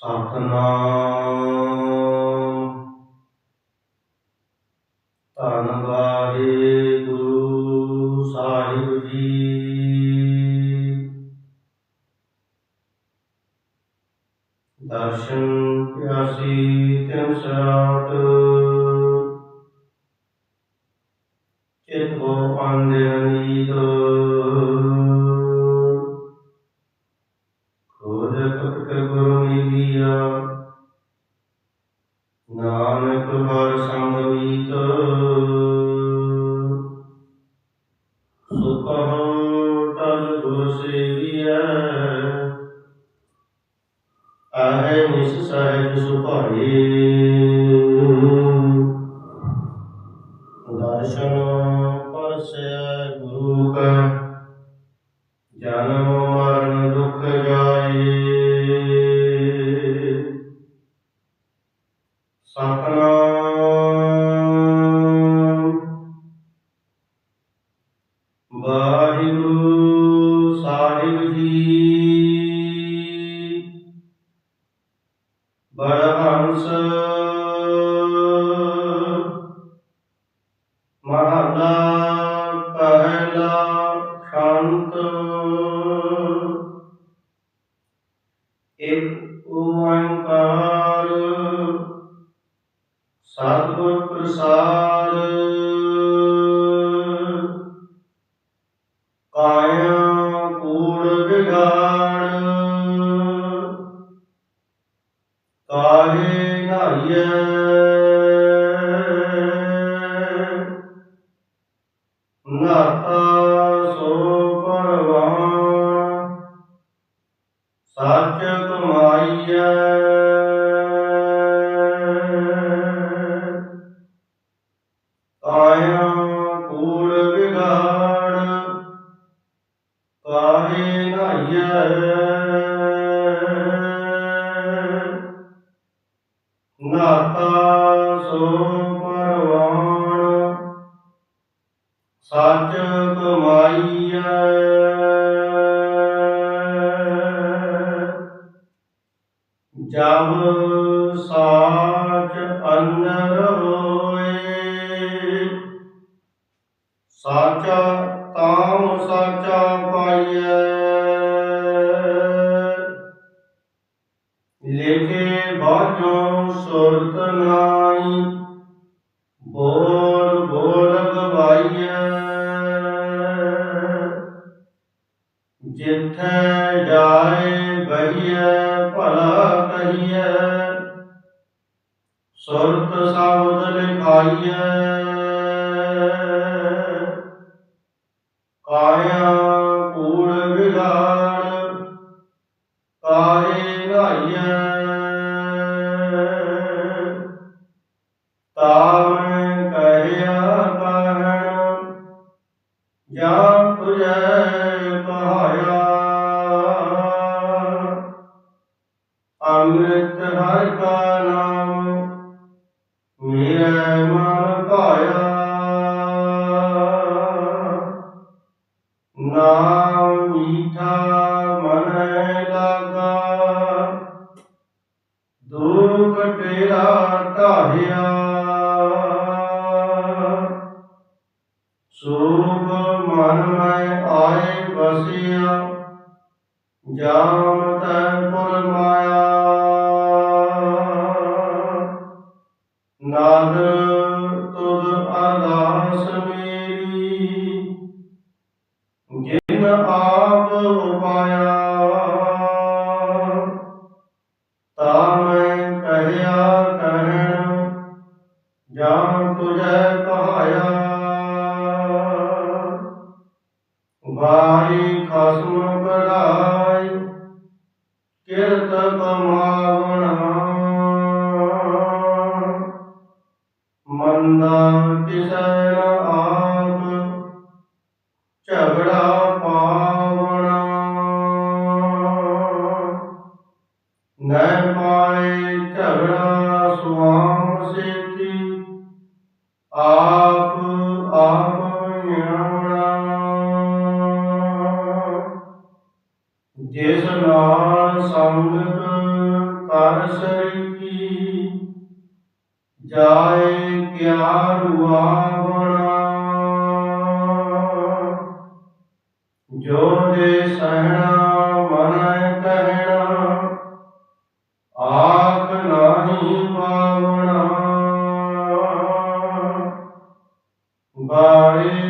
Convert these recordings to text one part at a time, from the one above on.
ਸਤਨਾਮ ਧੰਨ ਵਾਹਿਗੁਰੂ ਸਾਹਿਬ ਜੀ। ਦਰਸ਼ਨ ਪਿਆਸੀ ਤਿਨ ਸਰਾਟ। ਤਨ ਗੁਰ ਸੇਵੀਐ ਆਹੇ ਨਿਸ ਸਹਿਜ ਸੁਭਾਈ। ਦਰਸ਼ਨ ਪਰਸੈ ਗੁਰੂ ਕਾ। ਜਨਮ ਵਾਹਿਗੁਰੂ ਨਾਤਾ ਸੋ ਲਿਖੇ ਬਾਝੋਂ ਸੁਰਤ ਨਾਈ ਬੋਲ ਬੋਲ ਗਵਾਈਐ। ਜਿੱਥੈ ਜਾਏ ਬਹੀਐ ਭਲਾ ਕਹੀਐ। ਸੁਰਤ ਸ਼ਬਦ ਲਿਖਾਈਐ। ਤਾਰੇ ਨਾਈਐ ਤਾਵ ਕਹਿਆ ਕਹਿਣ ਜਾਂ ਤੁਝੈ ਕਹਾਇਆ ਅੰਮ੍ਰਿਤ ਹਰਿ ਕਾ ਨਾਮ, ਮੇਰੇ ਮਨ ਭਾਇਆ। ਨਾਮ ਮੀਠਾ ਆਏ ਬਸਿਆ ਜਾਮ ਤੈ ਪੁਰ ਮਾਇਆ ਨਾਦ ਤੁਧ ਅਦਾਸ ਮੇਰੀ ਜਿਨ ਆਪ ਉਪਾਇਆ। ਵਾਰੀ ਖਸਮ ਕਢਾਈ, ਕਿਰਤ ਕਮਾਵਣਾ ਮੰਦਾ ਕਿਸੈ ਆਪ, ਝਗੜਾ ਪਾਵਣਾ ਨੈ ਪਾਏ ਝਗੜਾ ਸੁਆਮ ਸੇਤੀ, ਆਪ ਆਪ ਨਿਆਵਣਾ ਜਿਸ ਨਾਲ ਸੰਗਤ ਜਾਏ ਕਿਆ ਰੁਆਵਣਾ ਜੋ ਦੇ ਸਹਿਣਾ ਮਨ ਕਹਿਣਾ ਆਖ ਨਾਹੀ ਪਾਵਣਾ ਬਾਰੇ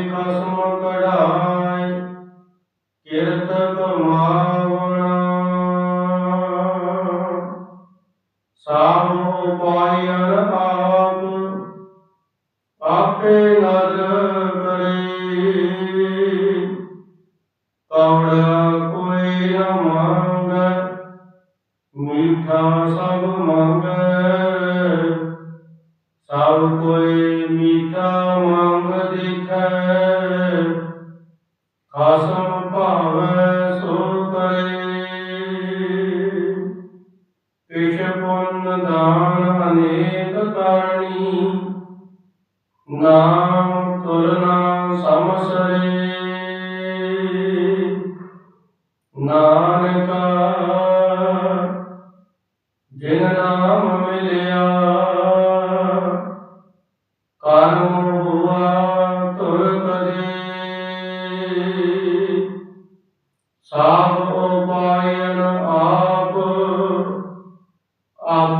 ਅਨੇਕ ਕਰਨੀ ਨਾਮ ਤੁਰਨਾ ਸਮਸਰੇ। ਨਾਨਕਾ, ਜਿਨ ਨਾਮ ਮਿਲਿਆ ਕਰਮ ਹੁਆ ਤੁਰ ਕਦੇ। ਸਭ ਉਪਾਇਨ ਆਪ, ਆਪੇ